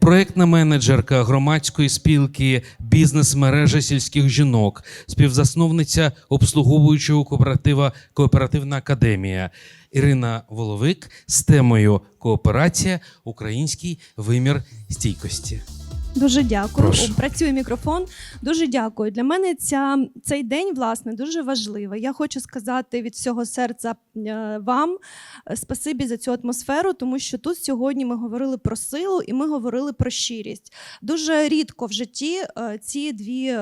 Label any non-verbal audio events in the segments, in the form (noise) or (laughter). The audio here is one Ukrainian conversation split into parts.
проектна менеджерка громадської спілки бізнес-мережа сільських жінок, співзасновниця обслуговуючого кооператива Кооперативна академія Ірина Воловик з темою Кооперація Український вимір стійкості. Дуже дякую. Прошу. О, Працює мікрофон. Дуже дякую. Для мене ця, цей день власне дуже важливий. Я хочу сказати від всього серця е, вам е, спасибі за цю атмосферу, тому що тут сьогодні ми говорили про силу і ми говорили про щирість. Дуже рідко в житті е, ці дві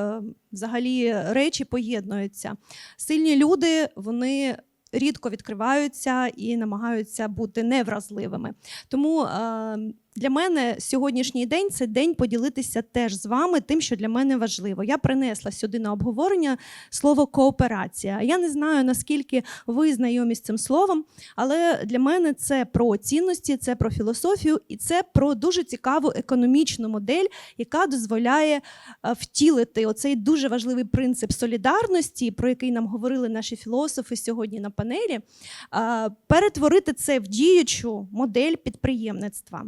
взагалі речі поєднуються. Сильні люди вони. Рідко відкриваються і намагаються бути невразливими. Тому е, для мене сьогоднішній день це день поділитися теж з вами тим, що для мене важливо. Я принесла сюди на обговорення слово кооперація. Я не знаю наскільки ви знайомі з цим словом, але для мене це про цінності, це про філософію і це про дуже цікаву економічну модель, яка дозволяє е, втілити оцей дуже важливий принцип солідарності, про який нам говорили наші філософи сьогодні на панелі, е, перетворити це в діючу модель підприємництва.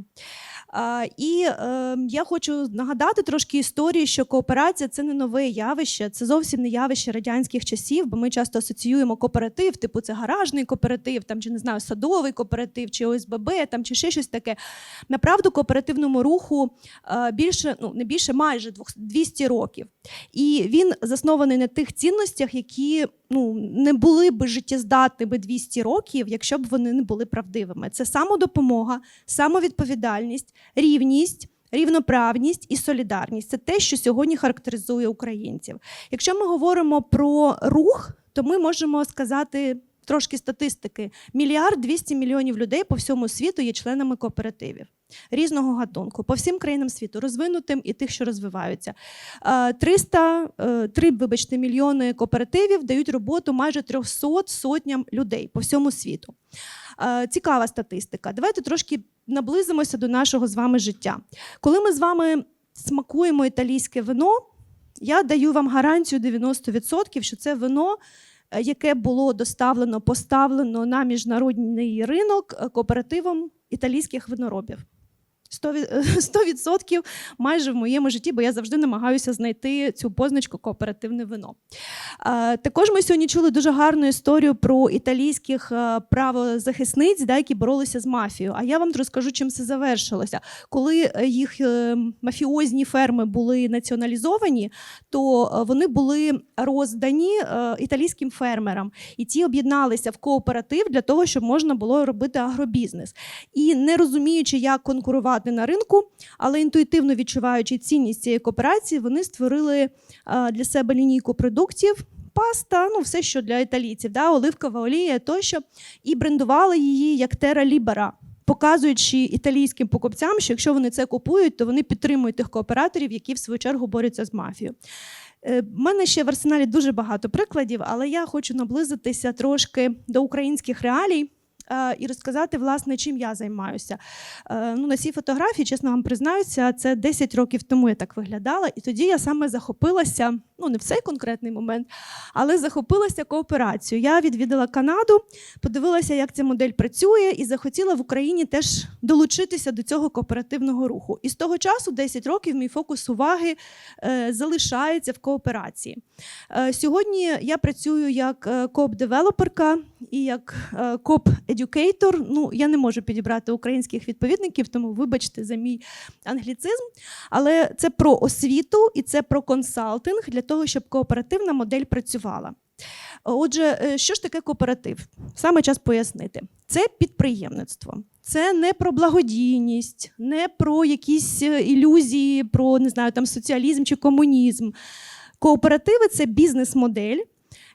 І е, я хочу нагадати трошки історії, що кооперація це не нове явище, це зовсім не явище радянських часів, бо ми часто асоціюємо кооператив, типу це гаражний кооператив, там чи не знаю, садовий кооператив, чи ОСББ, там чи ще щось таке. Направду, кооперативному руху е, більше, ну не більше, майже 200 років. І він заснований на тих цінностях, які ну, не були би життєздатними 200 років, якщо б вони не були правдивими. Це самодопомога, самовідповідальність, рівність. Рівноправність і солідарність це те, що сьогодні характеризує українців. Якщо ми говоримо про рух, то ми можемо сказати трошки статистики: мільярд 200 мільйонів людей по всьому світу є членами кооперативів різного гатунку, по всім країнам світу, розвинутим і тих, що розвиваються. Е, 300, е, 3, вибачте, мільйони кооперативів дають роботу майже 300 сотням людей по всьому світу. Е, Цікава статистика. Давайте трошки наблизимося до нашого з вами життя. Коли ми з вами смакуємо італійське вино, я даю вам гарантію 90%, що це вино. Яке було доставлено, поставлено на міжнародний ринок е, кооперативом італійських виноробів. 100% 100% (laughs) майже в моєму житті, бо я завжди намагаюся знайти цю позначку кооперативне вино. Також ми сьогодні чули дуже гарну історію про італійських е, правозахисниць, да, які боролися з мафією. А я вам розкажу, чим це завершилося. Коли е, їх е, мафіозні ферми були націоналізовані, то вони були роздані італійським фермерам, і ті об'єдналися в кооператив для того, щоб можна було робити агробізнес. І не розуміючи, як конкурувати на ринку, але інтуїтивно відчуваючи цінність цієї кооперації, вони створили е, для себе лінійку продуктів. Паста, ну все, що для італійців, да, оливкова олія тощо, і брендували її як Тера Лібера, показуючи італійським покупцям, що якщо вони це купують, то вони підтримують тих кооператорів, які в свою чергу борються з мафією. Е, В мене ще в арсеналі дуже багато прикладів, але я хочу наблизитися трошки до українських реалій. Е, І розказати, власне, чим я займаюся. Е, Ну, на цій фотографії, чесно вам признаюся, це 10 років тому я так виглядала, і тоді я саме захопилася, ну не в цей конкретний момент, але захопилася кооперацією. Я відвідала Канаду, подивилася, як ця модель працює, і захотіла в Україні теж долучитися до цього кооперативного руху. І з того часу, 10 років, мій фокус уваги е, залишається в кооперації. Сьогодні я працюю як коп-девелоперка і як е, коп-едюкейтор. Ну, я не можу підібрати українських відповідників, тому вибачте за мій англіцизм. Але це про освіту і це про консалтинг для того, щоб кооперативна модель працювала. Отже, е, що ж таке кооператив? Саме час пояснити. Це підприємництво. Це не про благодійність, не про якісь е, ілюзії, про не знаю, там соціалізм чи комунізм. Кооперативи це бізнес-модель,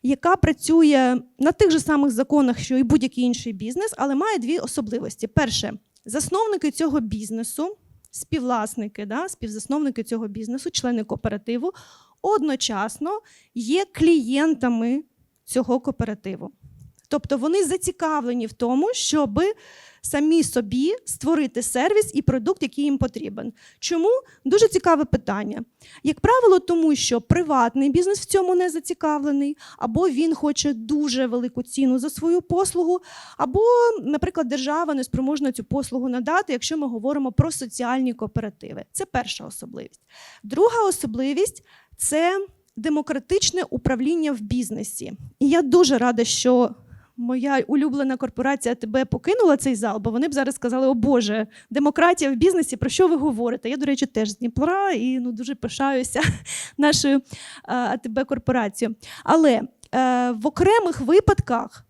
яка працює на тих же самих законах, що і будь-який інший бізнес, але має дві особливості. Перше, засновники цього бізнесу, співвласники, да, співзасновники цього бізнесу, члени кооперативу, одночасно є клієнтами цього кооперативу. Тобто вони зацікавлені в тому, щоб самі собі створити сервіс і продукт, який їм потрібен. Чому? Дуже цікаве питання. Як правило, тому що приватний бізнес в цьому не зацікавлений, або він хоче дуже велику ціну за свою послугу, або, наприклад, держава не спроможна цю послугу надати, якщо ми говоримо про соціальні кооперативи. Це перша особливість. Друга особливість це демократичне управління в бізнесі. І я дуже рада, що моя улюблена корпорація тебе покинула цей зал, бо вони б зараз сказали: О Боже, демократія в бізнесі, про що ви говорите? Я, до речі, теж з Дніпра і ну, дуже пишаюся (laughs) нашою АТБ корпорацією. Але е, в окремих випадках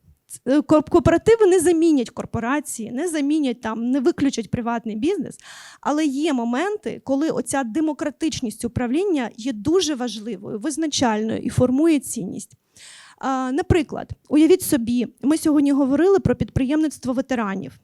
е, кооперативи не замінять корпорації, не замінять там, не виключать приватний бізнес. Але є моменти, коли оця демократичність управління є дуже важливою, визначальною і формує цінність. Наприклад, уявіть собі, ми сьогодні говорили про підприємництво ветеранів.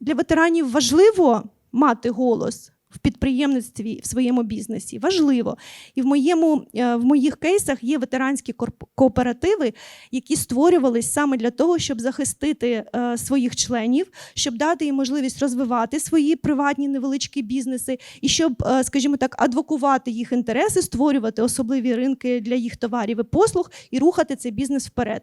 Для ветеранів важливо мати голос в підприємництві в своєму бізнесі. Важливо. І в, моєму, е, в моїх кейсах є ветеранські кооперативи, які створювались саме для того, щоб захистити е, своїх членів, щоб дати їм можливість розвивати свої приватні невеличкі бізнеси, і щоб, е, скажімо так, адвокувати їх інтереси, створювати особливі ринки для їх товарів і послуг і рухати цей бізнес вперед.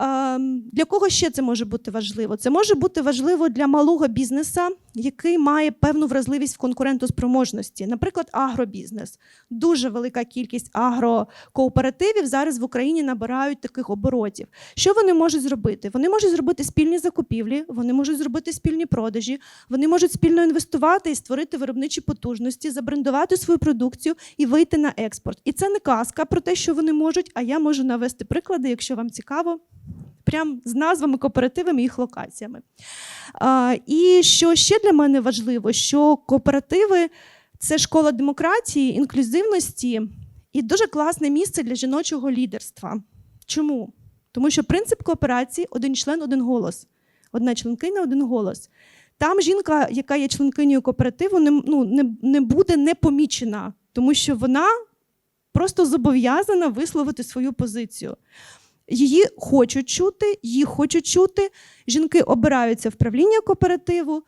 Ем, Для кого ще це може бути важливо? Це може бути важливо для малого бізнеса, який має певну вразливість в конкурентоспроможності, наприклад, агробізнес. Дуже велика кількість агрокооперативів зараз в Україні набирають таких оборотів. Що вони можуть зробити? Вони можуть зробити спільні закупівлі, вони можуть зробити спільні продажі, вони можуть спільно інвестувати і створити виробничі потужності, забрендувати свою продукцію і вийти на експорт. І це не казка про те, що вони можуть, а я можу навести приклади, якщо вам цікаво. Прям з назвами кооперативами і їх локаціями. І що ще для мене важливо, що кооперативи це школа демократії, інклюзивності і дуже класне місце для жіночого лідерства. Чому? Тому що принцип кооперації один член, один голос, одна членкиня, один голос. Там жінка, яка є членкинею кооперативу, не, ну, не, не буде непомічена, тому що вона просто зобов'язана висловити свою позицію. Її хочуть чути, її хочуть чути. Жінки обираються в правління кооперативу, е,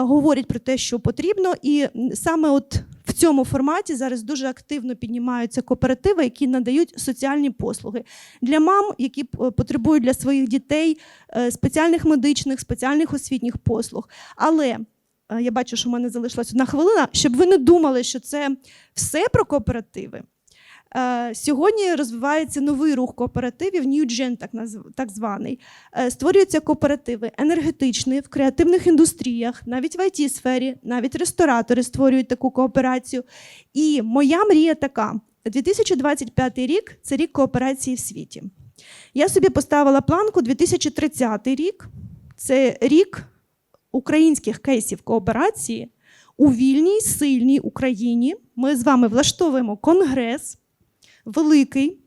говорять про те, що потрібно. І саме от в цьому форматі зараз дуже активно піднімаються кооперативи, які надають соціальні послуги для мам, які потребують для своїх дітей е, спеціальних медичних, спеціальних освітніх послуг. Але е, я бачу, що в мене залишилась одна хвилина, щоб ви не думали, що це все про кооперативи. Е, Сьогодні розвивається новий рух кооперативів, Gen, так, так званий. Е, Створюються кооперативи енергетичні в креативних індустріях, навіть в it сфері навіть ресторатори створюють таку кооперацію. І моя мрія така: 2025 рік це рік кооперації в світі. Я собі поставила планку 2030 рік. Це рік українських кейсів кооперації у вільній, сильній Україні. Ми з вами влаштовуємо конгрес великий,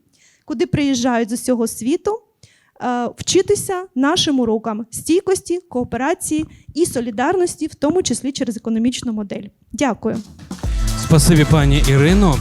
куди приїжджають з усього світу е, вчитися нашим урокам стійкості, кооперації і солідарності, в тому числі через економічну модель. Дякую. Спасибі, пані Ірино.